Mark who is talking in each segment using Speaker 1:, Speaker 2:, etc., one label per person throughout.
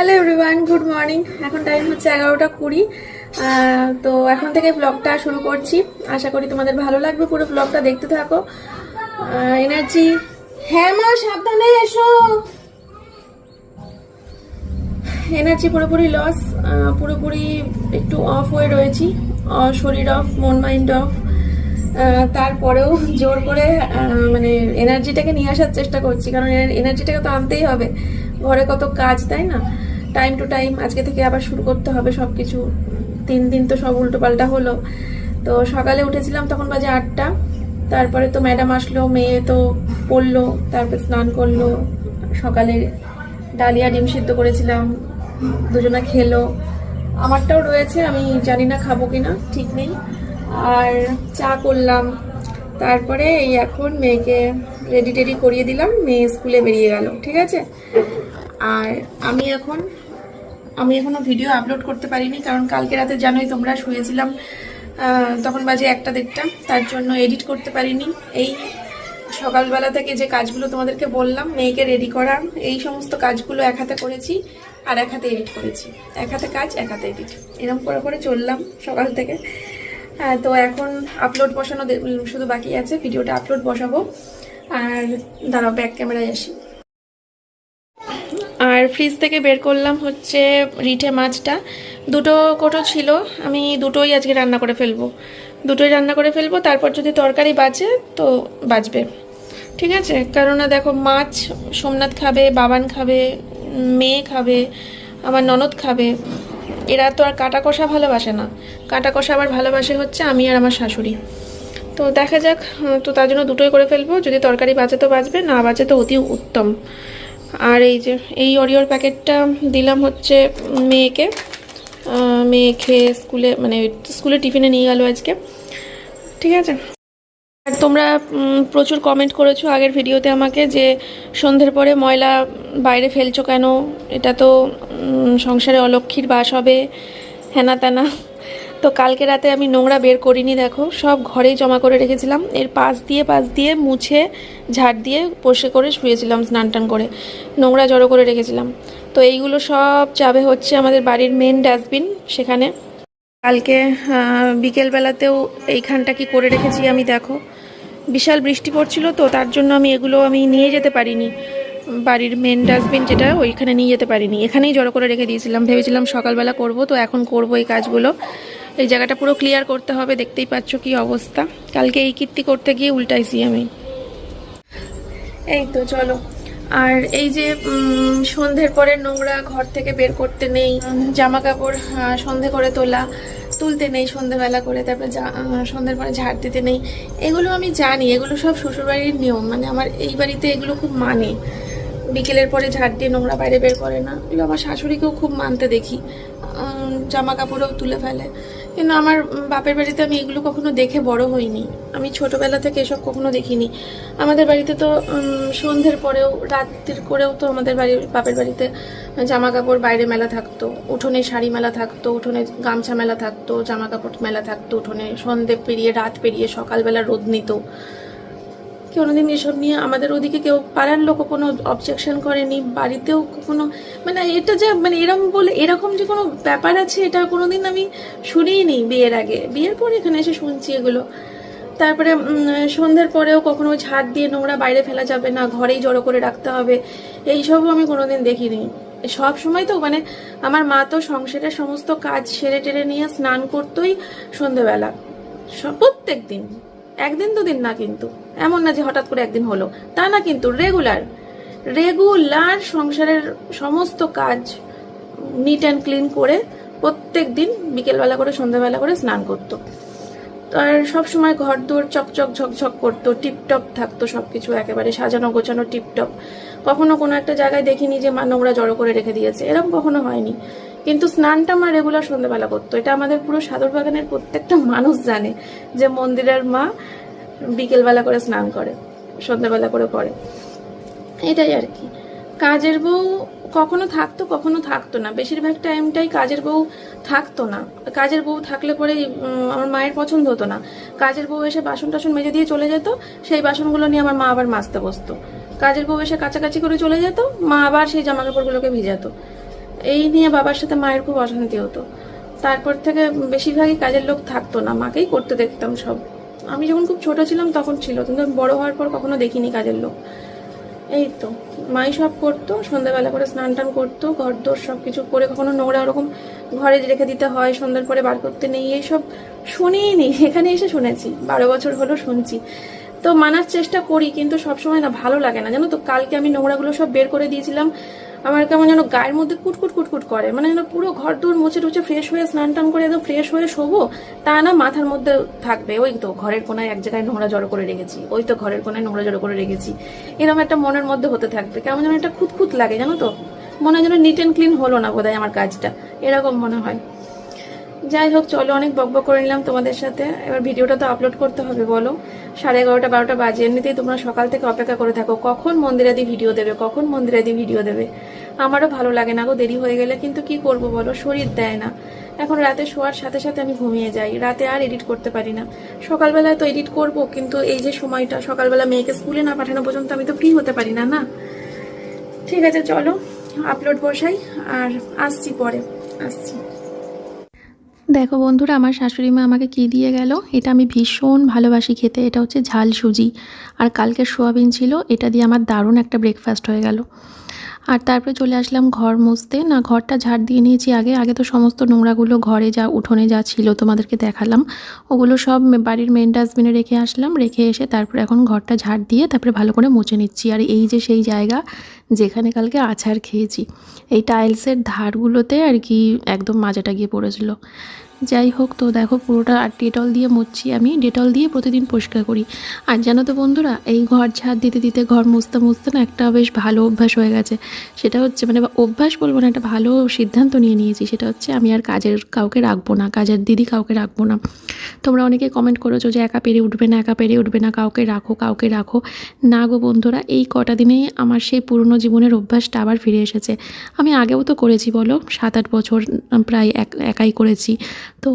Speaker 1: Hello everyone good morning এখন time হচ্ছে এগারোটা কুড়ি। তো এখন থেকে ব্লগটা শুরু করছি। আশা করি তোমাদের ভালো লাগবে পুরো ব্লগটা দেখতে থাকো। এনার্জি হ্যাঁ মা, সাবধানে এসো। এনার্জি পুরোপুরি লস পুরোপুরি একটু অফ হয়ে রয়েছি। শরীর অফ মন মাইন্ড অফ তারপরেও জোর করে মানে এনার্জিটাকে নিয়ে আসার চেষ্টা করছি। কারণ এনার্জিটাকে তো আনতেই হবে। ঘরে কত কাজ, তাই না? টাইম টু টাইম আজকে থেকে আবার শুরু করতে হবে সব কিছু তিন দিন তো সব উল্টো পাল্টা হলো। তো সকালে উঠেছিলাম তখন বাজে আটটা। তারপরে তো ম্যাডাম আসলো, মেয়ে তো পড়ল, তারপর স্নান করল। সকালে ডালিয়া ডিম সিদ্ধ করেছিলাম, দুজনা খেলো। আমারটাও রয়েছে, আমি জানি না খাব কিনা, ঠিক নেই। আর চা করলাম। তারপরে এই এখন মেয়েকে রেডি টেডি করিয়ে দিলাম, মেয়ে স্কুলে বেরিয়ে গেল, ঠিক আছে? আর আমি এখন আমি এখনও ভিডিও আপলোড করতে পারিনি, কারণ কালকে রাতে জানোই তোমরা শুয়েছিলাম তখন বাজে একটা দেড়টা, তার জন্য এডিট করতে পারিনি। এই সকালবেলা থেকে যে কাজগুলো তোমাদেরকে বললাম, মেয়েকে রেডি করা, এই সমস্ত কাজগুলো এক হাতে করেছি আর এক হাতে এডিট করেছি। এক হাতে কাজ, এক হাতে এডিট এরকম করে করে চললাম সকাল থেকে। তো এখন আপলোড বসানো শুধু বাকি আছে ভিডিওটা আপলোড বসাবো। আর দাঁড়াও ব্যাক ক্যামেরায় আসি। আর ফ্রিজ থেকে বের করলাম হচ্ছে রিঠে মাছটা। দুটো কোটো ছিল, আমি দুটোই আজকে রান্না করে ফেলব। দুটোই রান্না করে ফেলব, তারপর যদি তরকারি বাঁচে তো বাঁচবে ঠিক আছে? কেননা দেখো মাছ সোমনাথ খাবে, বাবান খাবে, মেয়ে খাবে, আমার ননদ খাবে। এরা তো আর কাটা কষা ভালোবাসে না। কাটা কষা আবার ভালোবাসে হচ্ছে আমি আর আমার শাশুড়ি। তো দেখা যাক, তো তার জন্য দুটোই করে ফেলব। যদি তরকারি বাঁচে তো বাঁচবে না বাঁচে তো অতি উত্তম। আর এই যে, এই অরিওর প্যাকেটটা দিলাম হচ্ছে মেয়েকে। মেয়ে খেয়ে স্কুলে মানে স্কুলে টিফিনে নিয়ে গেল আজকে। ঠিক আছে? আর তোমরা প্রচুর কমেন্ট করেছ আগের ভিডিওতে আমাকে যে সন্ধ্যের পরে ময়লা বাইরে ফেলছো কেন? এটা তো সংসারে অলক্ষীর বাস হবে হেনা তেনা তো কালকে রাতে আমি নোংরা বের করিনি, দেখো। সব ঘরেই জমা করে রেখেছিলাম। এর পাশ দিয়ে পাশ দিয়ে মুছে, ঝাড় দিয়ে পোষে করে শুয়েছিলাম, স্নান টান করে। নোংরা জড়ো করে রেখেছিলাম। তো এইগুলো সব যাবে হচ্ছে আমাদের বাড়ির মেন ডাস্টবিন সেখানে। কালকে বিকেলবেলাতেও এইখানটা কি করে রেখেছি আমি দেখো। বিশাল বৃষ্টি পড়ছিল তো, তার জন্য আমি এগুলো আমি নিয়ে যেতে পারিনি। বাড়ির মেন ডাস্টবিন যেটা, ওইখানে নিয়ে যেতে পারিনি। এখানেই জড়ো করে রেখে দিয়েছিলাম। ভেবেছিলাম সকালবেলা করব, তো এখন করব এই কাজগুলো। এই জায়গাটা পুরো ক্লিয়ার করতে হবে, দেখতেই পাচ্ছ কি অবস্থা। কালকে এই কীর্তি করতে গিয়ে উল্টাইছি আমি এই। তো চলো। আর এই যে সন্ধ্যের পরে নোংরা ঘর থেকে বের করতে নেই জামা কাপড় সন্ধে করে তোলা, তুলতে নেই সন্ধেবেলা করে, তারপরে সন্ধ্যের পরে ঝাড় দিতে নেই, এগুলো আমি জানি, এগুলো সব শ্বশুরবাড়ির নিয়ম মানে আমার এই বাড়িতে এগুলো খুব মানে। বিকেলের পরে ঝাড় দিয়ে নোংরা বাইরে বের করে না, এগুলো আমার শাশুড়িকেও খুব মানতে দেখি জামা কাপড়ও তুলে ফেলে। কিন্তু আমার বাপের বাড়িতে আমি এগুলো কখনো দেখে বড় হইনি। আমি ছোটবেলা থেকে এসব কখনো দেখিনি। আমাদের বাড়িতে তো সন্ধ্যের পরেও, রাত্রির করেও তো আমাদের বাড়ির বাপের বাড়িতে জামা কাপড় বাইরে মেলা থাকতো। উঠোনে শাড়ি মেলা থাকতো, উঠোনে গামছা মেলা থাকতো জামা কাপড় মেলা থাকতো, উঠোনে সন্ধে পেরিয়ে, রাত পেরিয়ে সকালবেলা রোদ নিত। কোনোদিন এসব নিয়ে আমাদের ওদিকে কেউ, পাড়ার লোকও কোনো অবজেকশন করেনি, বাড়িতেও কোনো মানে এটা যে মানে এরকম বলে, এরকম যে কোনো ব্যাপার আছে, এটা কোনোদিন আমি শুনিই নি বিয়ের আগে। বিয়ের পরে এখানে এসে শুনছি এগুলো। তারপরে সন্ধ্যের পরেও কখনো ঝাড় দিয়ে নোংরা বাইরে ফেলা যাবে না, ঘরেই জড়ো করে রাখতে হবে, এইসবও আমি কোনোদিন দেখিনি। সব সময় তো মানে আমার মা তো সংসারের সমস্ত কাজ সেরে টেরে নিয়ে স্নান করতোই সন্ধেবেলা সব প্রত্যেক দিন একদিন দুদিন না কিন্তু। এমন না যে হঠাৎ করে একদিন হলো। তা না কিন্তু রেগুলার রেগুলার সংসারের সমস্ত কাজ নিট অ্যান্ড ক্লিন করে প্রত্যেক দিন বিকেলবেলা করে, সন্ধ্যাবেলা করে স্নান করতো। আর সবসময় ঘর দুয়ার চকচক ঝকঝক করতো, টিপটপ থাকতো সবকিছু একেবারে, সাজানো গোছানো টিপটপ। কখনো কোনো একটা জায়গায় দেখিনি যে মা নোংরা জড়ো করে রেখে দিয়েছে। এরকম কখনো হয়নি। কিন্তু স্নানটা মা রেগুলার সন্ধ্যেবেলা করতো। এটা আমাদের পুরো সাদর বাগানের প্রত্যেকটা মানুষ জানে যে মন্দিরের মা বিকেলবেলা করে স্নান করে, সন্ধ্যাবেলা করে করে। এটাই আর কি। কাজের বউ কখনো থাকতো কখনো থাকতো না। বেশিরভাগ টাইমটাই কাজের বউ থাকতো না। কাজের বউ থাকলে পরে আমার মায়ের পছন্দ হতো না। কাজের বউ এসে বাসন টাসন মেজে দিয়ে চলে যেত, সেই বাসনগুলো নিয়ে আমার মা আবার মাজতে বসতো। কাজের বউ এসে কাছাকাছি করে চলে যেত, মা আবার সেই জামা কাপড়গুলোকে ভিজাতো। এই নিয়ে বাবার সাথে মায়ের খুব অশান্তি হতো। তারপর থেকে বেশিরভাগই কাজের লোক থাকতো না, মাকেই করতে দেখতাম সব। আমি যখন খুব ছোট ছিলাম তখন ছিল, কিন্তু বড় হওয়ার পর কখনো দেখিনি কাজের লোক। এই তো, মাই সব করতো, সন্ধ্যাবেলা করে স্নান টান করতো, ঘর দোর সব কিছু করে কখনো নোংরা ওরকম ঘরে রেখে দিতে হয়, সন্ধ্যার পরে বার করতে নেই এইসব শুনেই নি, এখানে এসে শুনেছি, বারো বছর হলো শুনছি। তো মানার চেষ্টা করি, কিন্তু সবসময় না ভালো লাগে না, জানো তো, কালকে আমি নোংরাগুলো সব বের করে দিয়েছিলাম আমার কেমন যেন গায়ের মধ্যে কুটকুট কুটকুট করে। মানে যেন পুরো ঘর দৌড় মুছে টুছে ফ্রেশ হয়ে স্নান টান করে একদম ফ্রেশ হয়ে শোবো, তা না মাথার মধ্যে থাকবে। ওই তো ঘরের কোনায় এক জায়গায় নোংরা জড়ো করে রেখেছি। ওই তো ঘরের কোনায় নোংরা জড়ো করে রেখেছি। এরকম একটা মনের মধ্যে হতে থাকবে। কেমন যেন একটা খুঁতখুত লাগে, জানো তো? মনে হয় যেন নিট অ্যান্ড ক্লিন হলো না বোধহয় আমার কাজটা। এরকম মনে হয়। যাই হোক চলো, অনেক বকবক করে নিলাম তোমাদের সাথে। এবার ভিডিওটা তো আপলোড করতে হবে, বলো। সাড়ে এগারোটা, বারোটা বাজে, এমনিতেই তোমরা সকাল থেকে অপেক্ষা করে থাকো। কখন মন্দিরাদি ভিডিও দেবে? কখন মন্দিরাদি ভিডিও দেবে? আমারও ভালো লাগে না গো, দেরি হয়ে গেলে কিন্তু কি করব বলো? শরীর দেয় না। এখন রাতে শোয়ার সাথে সাথে আমি ঘুমিয়ে যাই। রাতে আর এডিট করতে পারি না। সকালবেলায় তো এডিট করব, কিন্তু এই যে সময়টা, সকালবেলা মেয়েকে স্কুলে না পাঠানো পর্যন্ত আমি তো ফ্রি হতে পারি না না? ঠিক আছে, চলো আপলোড বসাই, আর আসছি পরে। আসছি। দেখো বন্ধুরা, আমার শাশুড়ি মা আমাকে কি দিয়ে গেল? এটা আমি ভীষণ ভালোবাসি খেতে। এটা হচ্ছে ঝাল সুজি। আর কালকে সোয়াবিন ছিল, এটা দিয়ে আমার দারুণ একটা ব্রেকফাস্ট হয়ে গেল। আর তারপরে চলে আসলাম ঘর মুছতে। না, ঘরটা ঝাড় দিয়ে নিয়েছি আগে। আগে তো সমস্ত নোংরাগুলো ঘরে যা, উঠোনে যা ছিল তোমাদেরকে দেখালাম। ওগুলো সব বাড়ির মেন ডাস্টবিনে রেখে আসলাম। রেখে এসে তারপরে এখন ঘরটা ঝাড় দিয়ে তারপরে ভালো করে মুছে নিচ্ছি। আর এই যে সেই জায়গা যেখানে কালকে আছাড় খেয়েছি, এই টাইলসের ধারগুলোতে আর কি একদম মাজাটা গিয়ে পড়েছিল। যাই হোক, তো দেখো পুরোটা আর ডেটল দিয়ে মুছছি আমি। ডেটল দিয়ে প্রতিদিন পরিষ্কার করি। আর জানো তো বন্ধুরা, এই ঘর ঝাড় দিতে দিতে ঘর মুছতে মুছতে না একটা বেশ ভালো অভ্যাস হয়ে গেছে। সেটা হচ্ছে মানে অভ্যাস বলব না, একটা ভালো সিদ্ধান্ত নিয়ে নিয়েছি। সেটা হচ্ছে আমি আর কাজের কাউকে রাখব না, কাজের দিদি কাউকে রাখব না। তোমরা অনেকে কমেন্ট করেছ যে একা পেরে উঠবে না, একা পেরে উঠবে না, কাউকে রাখো কাউকে রাখো। না গো বন্ধুরা, এই কটা দিনেই আমার সেই পুরনো জীবনের অভ্যাসটা আবার ফিরে এসেছে। আমি আগেও তো করেছি বলো সাত আট বছর প্রায় এক, একাই করেছি। তো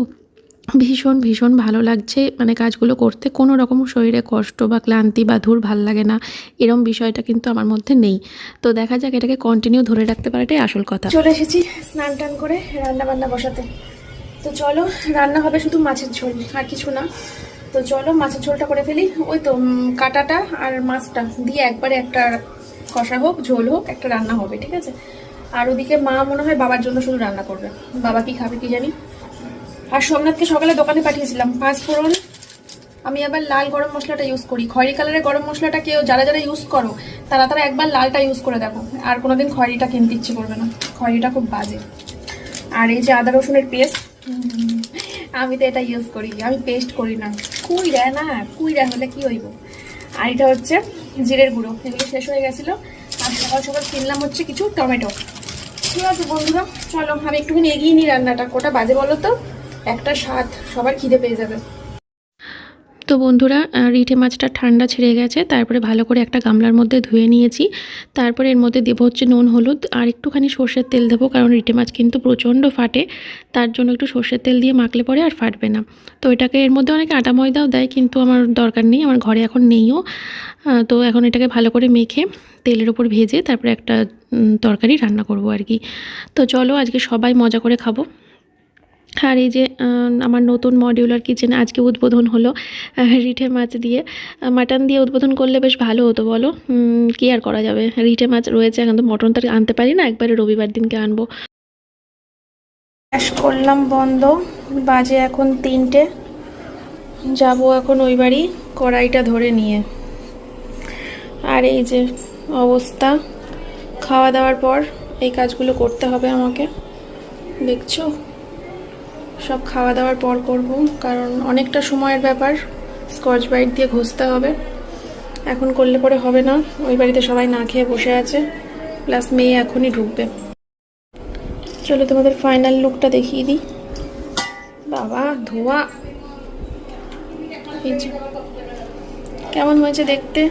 Speaker 1: ভীষণ ভীষণ ভালো লাগছে মানে কাজগুলো করতে। কোনো রকম শরীরে কষ্ট বা ক্লান্তি বা ধুর ভালো লাগে না, এরম বিষয়টা কিন্তু আমার মধ্যে নেই। তো দেখা যাক এটাকে কন্টিনিউ ধরে রাখতে পারাটাই আসল কথা। চলে এসেছি স্নান টান করে রান্না বান্না বসাতে। তো চলো, রান্না হবে শুধু মাছের ঝোল, আর কিছু না। তো চলো, মাছের ঝোলটা করে ফেলি। ওই তো কাঁটাটা আর মাছটা দিয়ে একবারে একটা কষা হোক, ঝোল হোক, একটা রান্না হবে, ঠিক আছে? আর ওদিকে মা মনে হয় বাবার জন্য শুধু রান্না করবে। বাবা কি খাবে কি জানি? আর সোমনাথকে সকালে দোকানে পাঠিয়েছিলাম। পাঁচ ফোড়ন। আমি আবার লাল গরম মশলাটা ইউজ করি। খয়েরি কালারের গরম মশলাটা কেউ, যারা যারা ইউজ করো, তারা তারা একবার লালটা ইউজ করে দেখো। আর কোনোদিন খয়েরিটা কিনতে ইচ্ছে করবে না। খয়েরিটা খুব বাজে। আর এই যে আদা রসুনের পেস্ট আমি তো এটা ইউজ করি আমি পেস্ট করি না। কুইরা না, কুইরা হলে কি হইব? আর এটা হচ্ছে জিরের গুঁড়ো, এগুলো শেষ হয়ে গেছিল। আর সকাল সকাল কিনলাম হচ্ছে কিছু টমেটো। ঠিক আছে বন্ধুরা, চলো আমি একটুখানি এগিয়ে নিই রান্নাটা। কোটা বাজে বলো তো? একটা স্বাদ সবার খিদে পেয়ে যাবে। তো বন্ধুরা রিঠে মাছটা ঠান্ডা ছেড়ে গেছে, তারপরে ভালো করে একটা গামলার মধ্যে ধুয়ে নিয়েছি। তারপরে এর মধ্যে দেবো হচ্ছে নুন, হলুদ, আর একটুখানি সর্ষের তেল দেবো, কারণ রিঠে মাছ কিন্তু প্রচণ্ড ফাটে, তার জন্য একটু সর্ষের তেল দিয়ে মাখলে পরে আর ফাটবে না। তো এটাকে এর মধ্যে অনেকে আটা ময়দাও দেয়, কিন্তু আমার দরকার নেই, আমার ঘরে এখন নেইও। তো এখন এটাকে ভালো করে মেখে তেলের ওপর ভেজে তারপরে একটা তরকারি রান্না করব আর কি। তো চলো আজকে সবাই মজা করে খাব। আর এই যে আমার নতুন মডিউলার কিচেন আজকে উদ্বোধন হলো রিঠে মাছ দিয়ে। মাটন দিয়ে উদ্বোধন করলে বেশ ভালো হতো, বলো? কি আর করা যাবে? রিঠে মাছ রয়েছে, এখন তো মটন তো আর আনতে পারি না, একবারে রবিবার দিনকে আনব। করলাম বন্ধ, বাজে এখন তিনটে। যাব এখন ওই বাড়ি, কড়াইটা ধরে নিয়ে। আর এই যে অবস্থা, খাওয়া দাওয়ার পর এই কাজগুলো করতে হবে আমাকে, দেখছ? সব খাওয়া দাওয়ার পর করব, কারণ অনেকটা সময়ের ব্যাপার। স্কচ ব্রাইট দিয়ে ঘষতে হবে। এখন করলে পরে হবে না। ওই বাড়িতে সবাই না খেয়ে বসে আছে। প্লাস মেয়ে এখনই ঢুকবে। চলো তোমাদের ফাইনাল লুকটা দেখিয়ে দিই। বাবা, ধোয়া। কেমন হয়েছে দেখতে?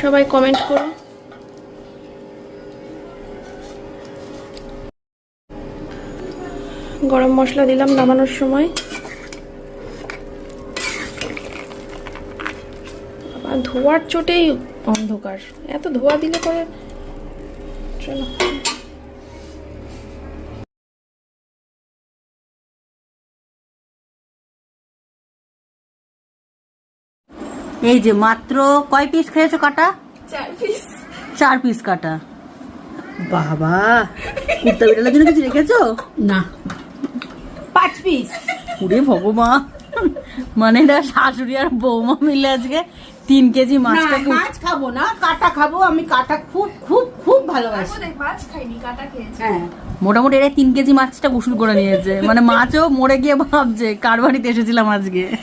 Speaker 1: সবাই কমেন্ট করো। গরম মশলা দিলাম নামানোর সময়। আবার ধোয়ার চোটেই অন্ধকার। এত ধোয়া দিলে পরে চলো।
Speaker 2: এই যে মাত্র কয় পিস খেয়েছো কাটা?
Speaker 1: চার পিস
Speaker 2: চার পিস কাটা। বাবা কুত্তা বিড়ালের জন্য কিছু রেখেছো?
Speaker 3: না। পাঁচ পিস
Speaker 2: ওরে ভগবান। মানে এটা শাশুড়ি আর বৌমা মিলে আজকে তিন কেজি মাছটা
Speaker 3: মাছ খাব না কাটা খাব। আমি কাটা খুব খুব খুব ভালোবাসি।
Speaker 1: মাছ খাইনি কাটা খেয়েছি।
Speaker 3: হ্যাঁ।
Speaker 2: মোটামুটি এরা তিন কেজি মাছটা গোসল করে নিয়েছে। মানে মাছও মরে গিয়ে ভাবছে কার বাড়িতে এসেছিলাম আজকে?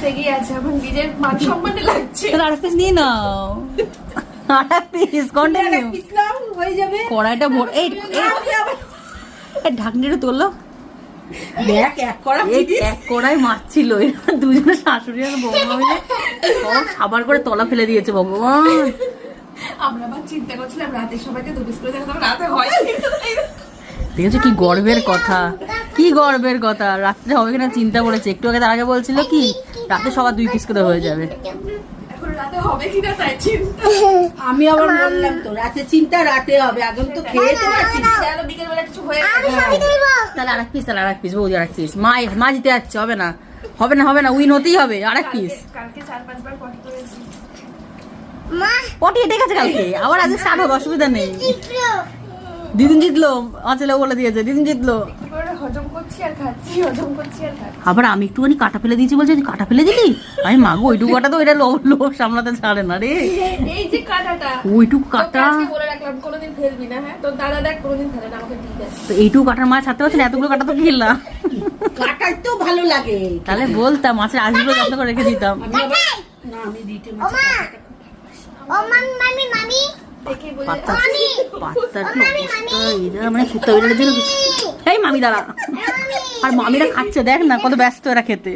Speaker 1: থেকে আছে এখন নিজের মান সম্মানে লাগছে।
Speaker 2: আর পিস নিয়ে নাও। আর পিস কন্টিনিউ
Speaker 3: যাবে।
Speaker 2: কড়াইটা ভর এই এই-
Speaker 3: আমি আবার-
Speaker 2: এই ঢাকনিটা তোলো।
Speaker 3: দেখ এক
Speaker 2: এক কড়াই মাছ ছিল এরা দুজনে শাশুড়ি আর বৌমা মিলে সব খাবার করে তলা ফেলে দিয়েছে ভগবান।
Speaker 1: আমরা আবার চিন্তা করছিলাম রাতে সবাইকে দু করে দেখাতাম রাতে হয়
Speaker 2: দেখেছ কি গর্বের কথা? কি গর্বের কথা? রাত্রে হবে কিনা চিন্তা করেছে। একটু আগে তার আগে বলছিল কি রাতে সবার দুই পিস করে হয়ে যাবে।
Speaker 1: হবে কিনা তাই চিন্তা।
Speaker 3: আমি আবার বললাম তো রাতে চিন্তা রাতে হবে। এখন তো খেয়ে তো আছি না।
Speaker 1: জানো বিকেল বেলা কিছু হয়ে
Speaker 2: তাহলে আর এক পিস তাহলে আর এক পিস বৌদি আর এক পিস মা মা জিতে যাচ্ছে হবে না। হবে না হবে না উইন হতেই হবে আর এক পিস
Speaker 1: কালকে- চার পাঁচবার পটি করেছি
Speaker 2: পটি এটে গেছে কালকে। আবার আজকে স্টার্ট হবে অসুবিধা নেই। দিদিন জিতলো অচলে বলে দিয়েছে দিদিন জিতলো।
Speaker 1: কি করে হজম করছি আর খাচ্ছি হজম করছি আর খাচ্ছি।
Speaker 2: আবার আমি একটুখানি কাটা ফেলে দিয়েছি বলছে কাটা ফেলে দিলি? আমি মাগো ওইটুকু কাটা তো এটা লোভ সামলাতে ছাড়ে না রে।
Speaker 1: এই যে কাটাটা
Speaker 2: ওইটুকু কাটা।
Speaker 1: বলে রাখলাম কোনোদিন ফেলবি না হ্যাঁ? তোর দাদা দেখ কোনোদিন ফেলে না আমাকে দিয়ে দেয়।
Speaker 2: তো এইটুকু কাটার মাছ ছাড়তে পারছি না এতগুলো কাটা তো খেলাম।
Speaker 3: কাটার তো ভালো লাগে।
Speaker 2: তাহলে বলতাম মাছের আজগুলো যত্ন করে রেখে দিতাম।
Speaker 3: আমি না আমি রিটে মাছ
Speaker 1: দেখে বলে
Speaker 2: মানে এই মামি দাঁড়া। আর মামিরা খাচ্ছে দেখ না কত ব্যস্ত এরা খেতে।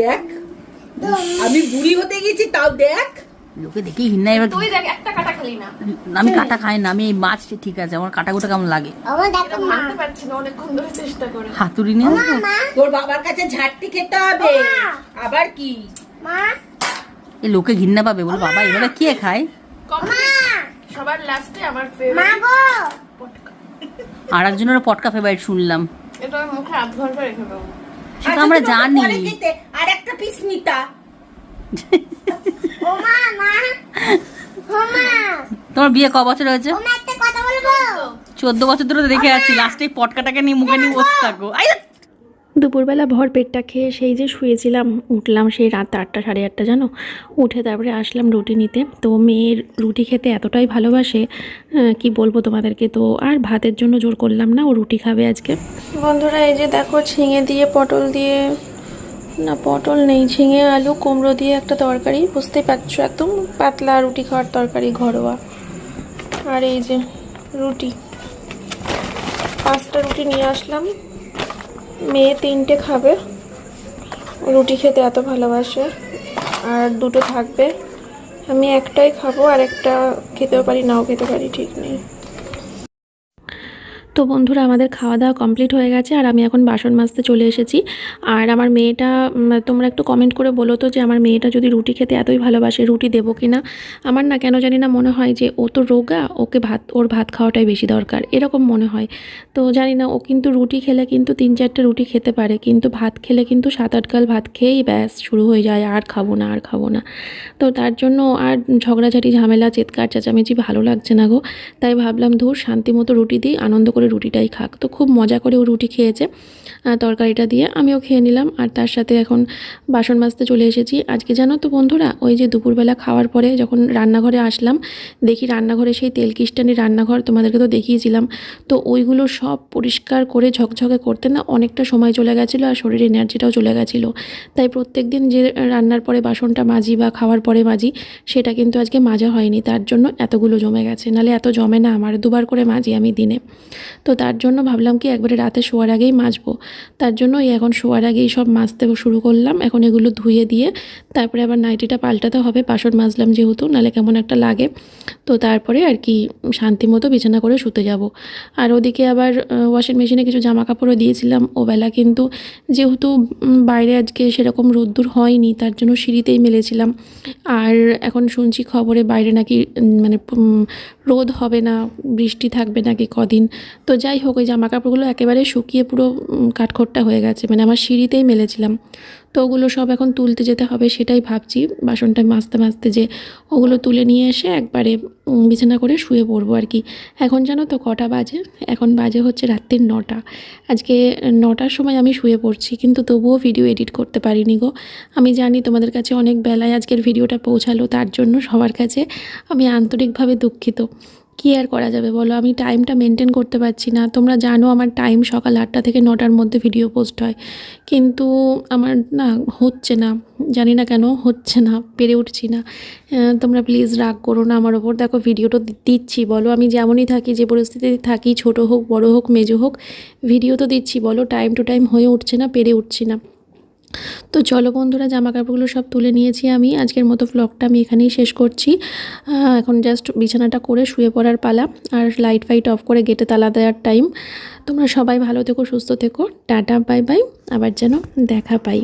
Speaker 3: দেখ আমি বুড়ি হতে গেছি তাও দেখ।
Speaker 2: লোকে দেখি হিন্না এবার
Speaker 1: তুই দেখ একটা কাটা খালি না।
Speaker 2: আমি কাটা খাই না আমি এই মাছ ঠিক আছে আমার কাটা কুটা কেমন লাগে?
Speaker 1: এটা ভাঙতে পারছি না অনেকক্ষণ ধরে চেষ্টা করে।
Speaker 2: হাতুড়ি নিয়ে?
Speaker 3: তোর বাবার কাছে ঝাড়টি খেতে হবে। আবার কি?
Speaker 2: এই লোকে ঘিন্না পাবে বলে বাবা এবারে কে খায়.
Speaker 1: সবার লাস্টে আমার ফেভারিট
Speaker 2: আর একজনের পটকা। ফেভারিট শুনলাম।
Speaker 1: এটা মুখে আধ ঘণ্টা রেখে দেবো
Speaker 2: সেটা আমরা
Speaker 3: আচ্ছা,
Speaker 2: জানি।
Speaker 3: আর একটা পিস নিতা।
Speaker 2: তোমার বিয়ে ক বছর হয়েছে? চোদ্দ। বছর ধরে তো দেখে যাচ্ছি লাস্টে পটকাটাকে নিয়ে মুখে নিয়ে বসে থাকো
Speaker 4: দুপুরবেলা ভর পেটটা খেয়ে সেই যে শুয়েছিলাম, উঠলাম সেই রাত আটটা, সাড়ে আটটা জানো? উঠে তারপরে আসলাম রুটি নিতে। তো মেয়ের রুটি খেতে এতটাই ভালোবাসে কি বলব তোমাদেরকে? তো আর ভাতের জন্য জোর করলাম না, ও রুটি খাবে আজকে।
Speaker 1: বন্ধুরা, এই যে দেখো, ঝিঙে দিয়ে পটল দিয়ে, না, পটল নেই, ঝিঙে, আলু, কুমড়ো দিয়ে একটা তরকারি, বুঝতেই পারছ, একদম পাতলা রুটি খাওয়ার তরকারি ঘরোয়া। আর এই যে রুটি, পাঁচটা রুটি নিয়ে আসলাম। মেয়ে তিনটে খাবে। রুটি খেতে এত ভালোবাসে। আর দুটো থাকবে। আমি একটাই খাব আর একটা খেতেও পারি, নাও খেতে পারি, ঠিক নেই।
Speaker 4: তো বন্ধুরা, আমাদের খাওয়া দাওয়া কমপ্লিট হয়ে গেছে আর আমি এখন বাসন মাজতে চলে এসেছি। আর আমার মেয়েটা তোমরা একটু কমেন্ট করে বলো তো যে আমার মেয়েটা যদি রুটি খেতে এতই ভালোবাসে, রুটি দেবো কি না আমার না কেন জানি না মনে হয় যে ও তো রোগা, ওকে ভাত, ওর ভাত খাওয়াটাই বেশি দরকার, এরকম মনে হয়। তো জানি না, ও কিন্তু রুটি খেলে কিন্তু তিন চারটে রুটি খেতে পারে, কিন্তু ভাত খেলে কিন্তু সাত আট গাল ভাত খেয়েই ব্যাস শুরু হয়ে যায়, আর খাব না, আর খাব না। তো তার জন্য আর ঝগড়াঝাটি, ঝামেলা, চিৎকার, চেঁচামেচি ভালো লাগছে না গো। তাই ভাবলাম ধুর, শান্তি মতো রুটি দিই, আনন্দ করে রুটিটাই খাক। তো খুব মজা করে ও রুটি খেয়েছে তরকারিটা দিয়ে। আমিও খেয়ে নিলাম। আর তার সাথে এখন বাসন মাজতে চলে এসেছি। আজকে জানো তো বন্ধুরা, ওই যে দুপুরবেলা খাওয়ার পরে যখন রান্নাঘরে আসলাম, দেখি রান্নাঘরে সেই তেল কিস্টানি রান্নাঘর তোমাদেরকে তো দেখিয়েছিলাম। তো ওইগুলো সব পরিষ্কার করে ঝকঝকে করতে না অনেকটা সময় চলে গেছিল আর শরীরে এনার্জিটাও চলে গেছিল। তাই প্রত্যেক দিন যে রান্নার পরে বাসনটা মাজি বা খাওয়ার পরে মাজি, সেটা কিন্তু আজকে মাজা হয়নি। তার জন্য এতগুলো জমে গেছে। নালে এত জমে না, আমার দুবার করে মাজি আমি দিনে। তো তার জন্য ভাবলাম কি একবারে রাতে শোয়ার আগেই মাজবো। তার জন্য এই এখন শোয়ার আগেই সব মাজতে শুরু করলাম। এখন এগুলো ধুয়ে দিয়ে তারপরে আবার নাইটিটা পাল্টাতে হবে, বাসন মাজলাম যেহেতু, নালে কেমন একটা লাগে। তো তারপরে আর কি শান্তি মতো বিছানা করে শুতে যাব। আর ওদিকে আবার ওয়াশিং মেশিনে কিছু জামা কাপড়ও দিয়েছিলাম। ওবেলা কিন্তু যেহেতু বাইরে আজকে সেরকম রোদ্দুর হয়নি, তার জন্য সিঁড়িতেই মেলেছিলাম। আর এখন শুনছি খবরে বাইরে নাকি মানে রোদ হবে না, বৃষ্টি থাকবে নাকি কদিন? তো যাই হোক, ওই জামা কাপড়গুলো একেবারে শুকিয়ে পুরো কাঠখোট্টা হয়ে গেছে। মানে আমার সিঁড়িতেই মেলেছিলাম। তো ওগুলো সব এখন তুলতে যেতে হবে সেটাই ভাবছি। বাসনটা মাজতে মাজতে যে ওগুলো তুলে নিয়ে এসে একবারে বিছানা করে শুয়ে পড়ব আর কি। এখন জানো তো কটা বাজে? এখন বাজে হচ্ছে রাত্রির নটা। আজকে নটার সময় আমি শুয়ে পড়ছি, কিন্তু তবুও ভিডিও এডিট করতে পারিনি গো। আমি জানি তোমাদের কাছে অনেক বেলায় আজকের ভিডিওটা পৌঁছালো, তার জন্য সবার কাছে আমি আন্তরিকভাবে দুঃখিত। কী আর করা যাবে বলো? আমি টাইমটা মেনটেন করতে পারছি না। তোমরা জানো আমার টাইম সকাল আটটা থেকে নটার মধ্যে ভিডিও পোস্ট হয়। কিন্তু আমার না হচ্ছে না। জানি না কেন হচ্ছে না, পেরে উঠছি না। তোমরা প্লিজ রাগ করো না আমার ওপর। দেখো ভিডিওটা দিচ্ছি, বলো। আমি যেমনই থাকি, যে পরিস্থিতিতে থাকি, ছোট হোক, বড় হোক, মেজো হোক ভিডিও তো দিচ্ছি, বলো। টাইম টু টাইম হয়ে উঠছে না, পেরে উঠছি না। তো চলো বন্ধুরা জামা কাপড়গুলো সব তুলে নিয়েছি আমি। আজকের মতো ব্লগটা আমি এখানেই শেষ করছি। এখন জাস্ট বিছানাটা করে শুয়ে পড়ার পালা আর লাইট ফাইট অফ করে গেটে তালা দেওয়ার টাইম তোমরা সবাই ভালো থেকো, সুস্থ থেকো। টাটা বাই বাই আবার যেন দেখা পাই।